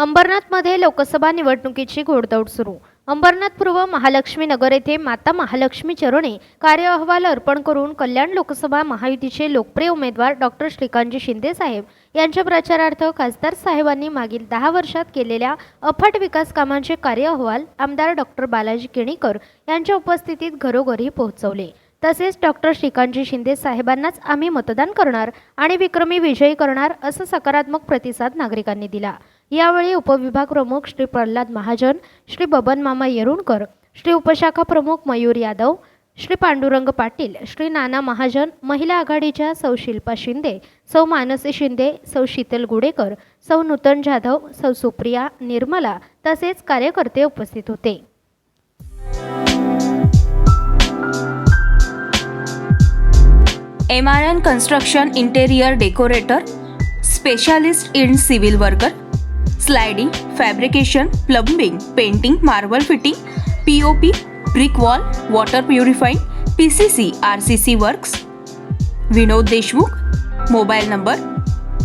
अंबरनाथमध्ये लोकसभा निवडणुकीची घोडदौड सुरू. अंबरनाथ पूर्व महालक्ष्मी नगर येथे माता महालक्ष्मी चरणे कार्य अहवाल अर्पण करून कल्याण लोकसभा महायुतीचे लोकप्रिय उमेदवार डॉक्टर श्रीकांतजी शिंदे साहेब यांच्या प्रचारार्थ खासदार साहेबांनी मागील दहा वर्षात केलेल्या अफाट विकास कामांचे कार्य अहवाल आमदार डॉक्टर बालाजी केणीकर यांच्या उपस्थितीत घरोघरी पोहोचवले. तसेच डॉक्टर श्रीकांतजी शिंदे साहेबांनाच आम्ही मतदान करणार आणि विक्रमी विजयी करणार असं सकारात्मक प्रतिसाद नागरिकांनी दिला. यावेळी उपविभाग प्रमुख श्री प्रल्हाद महाजन श्री बबन मामा येरुणकर श्री उपशाखा प्रमुख मयूर यादव श्री पांडुरंग पाटील श्री नाना महाजन महिला आघाडीच्या सौ शिल्पा शिंदे सौ मानसी शिंदे सौ शीतल गुडेकर सौ नूतन जाधव सौ सुप्रिया निर्मला तसेच कार्यकर्ते उपस्थित होते. M R N construction interior decorator specialist in civil worker sliding fabrication plumbing painting marble fitting P O P brick wall water purifying P C C R C C works Vinod Deshmukh mobile number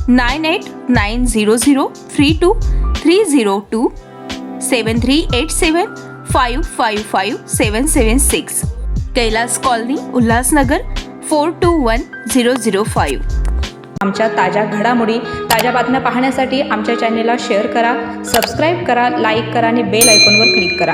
nine eight nine zero zero three two three zero two seven three eight seven five five five seven seven six Kailas colony Ulhasnagar four two one zero zero five आमच्या ताज्या घडामोडी ताज्या बातम्या पाहण्यासाठी आमच्या चॅनेलला share करा subscribe करा लाईक करा आणि बेल आयकॉनवर क्लिक करा.